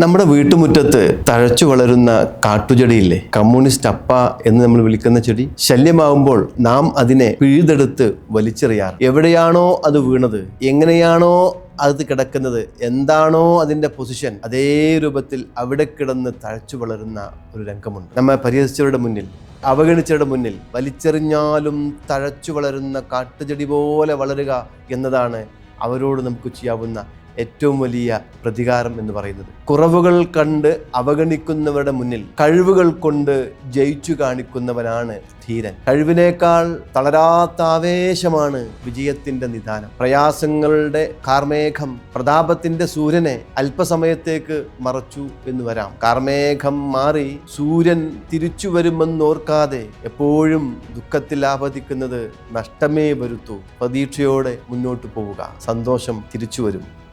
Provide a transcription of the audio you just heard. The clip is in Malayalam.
നമ്മുടെ വീട്ടുമുറ്റത്ത് തഴച്ചു വളരുന്ന കാട്ടുചെടിയില്ലേ? കമ്മ്യൂണിസ്റ്റ് അപ്പ എന്ന് നമ്മൾ വിളിക്കുന്ന ചെടി ശല്യമാവുമ്പോൾ നാം അതിനെ പിഴുതെടുത്ത് വലിച്ചെറിയാറ്. എവിടെയാണോ അത് വീണത് എങ്ങനെയാണോ അത് കിടക്കുന്നത് എന്താണോ അതിന്റെ പൊസിഷൻ അതേ രൂപത്തിൽ അവിടെ കിടന്ന് തഴച്ചു വളരുന്ന ഒരു രംഗമുണ്ട്. നമ്മെ പരിഹസിച്ചവരുടെ മുന്നിൽ അവഗണിച്ചവരുടെ മുന്നിൽ വലിച്ചെറിഞ്ഞാലും തഴച്ചു വളരുന്ന കാട്ടുചെടി പോലെ വളരുക എന്നതാണ് അവരോട് നമുക്ക് ചെയ്യാവുന്ന ഏറ്റവും വലിയ പ്രതികാരം എന്ന് പറയുന്നത്. കുറവുകൾ കണ്ട് അവഗണിക്കുന്നവരുടെ മുന്നിൽ കഴിവുകൾ കൊണ്ട് ജയിച്ചു കാണിക്കുന്നവനാണ് ധീരൻ. കഴിവിനേക്കാൾ തളരാത്ത ആവേശമാണ് വിജയത്തിന്റെ നിദാനം. പ്രയാസങ്ങളുടെ കാർമേഘം പ്രതാപത്തിന്റെ സൂര്യനെ അല്പസമയത്തേക്ക് മറച്ചു എന്ന് വരാം. കാർമേഘം മാറി സൂര്യൻ തിരിച്ചു വരുമെന്നോർക്കാതെ എപ്പോഴും ദുഃഖത്തിൽ ആപതിക്കുന്നത് നഷ്ടമേ വരുത്തൂ. പ്രതീക്ഷയോടെ മുന്നോട്ട് പോവുക. സന്തോഷം തിരിച്ചു വരും.